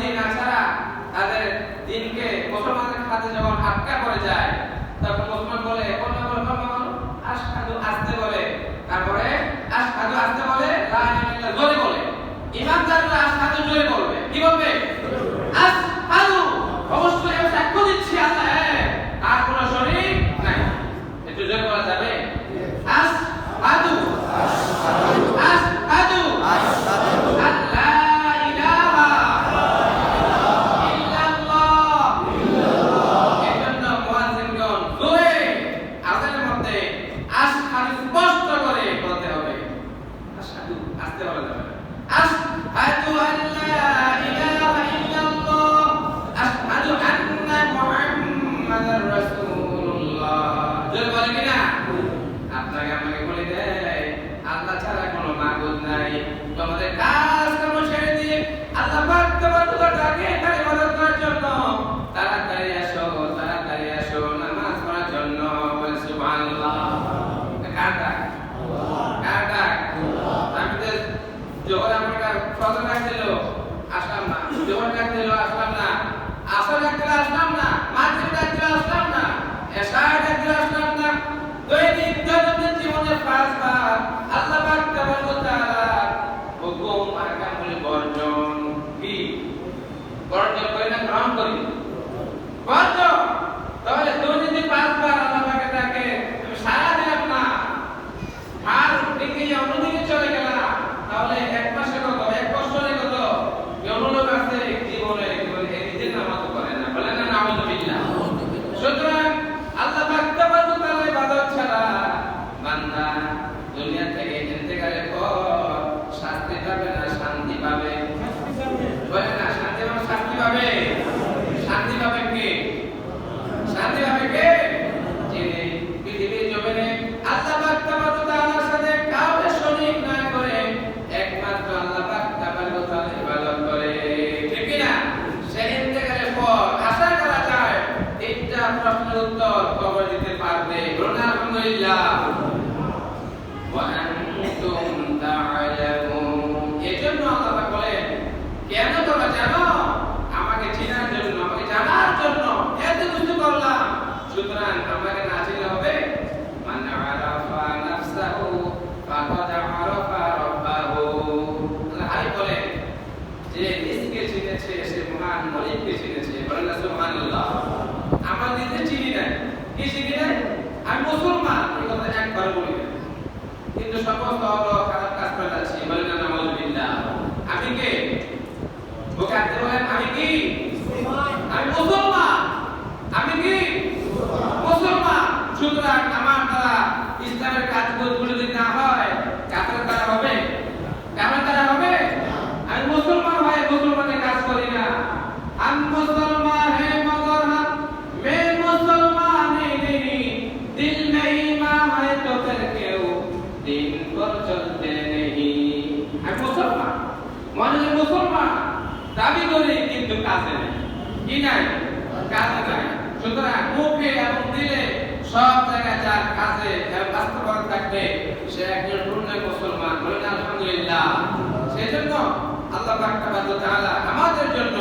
দিন না ছাড়া তাদের দিনকে মুসলমানের হাতে যখন আটকা পড়ে যায়, তখন মুসলমান বলে, অন্য কোনো ধর্ম আসাদু আসতে বলে। তারপরে আসাদু আসতে বলে, লা ইলাহা ইল্লাল্লাহ বলে। ইমানদার নাই। তোমাদের কাজ আলহামদুলিল্লাহ। সমস্ত খারাপ কাজ করে যাচ্ছি। বলেন না আমি কে? ওকে বলেন আমি কি? আমি মুসলমান। ভিতরে কিন্তু কি নাই? নাই। সুতরাং মুখে এবং দিলে সব জায়গায় যার কাছে বাস্তবায়ন থাকবে, সে একজন পূর্ণ মুসলমান বলেন আলহামদুলিল্লাহ। সেজন্য আল্লাহ আমাদের জন্য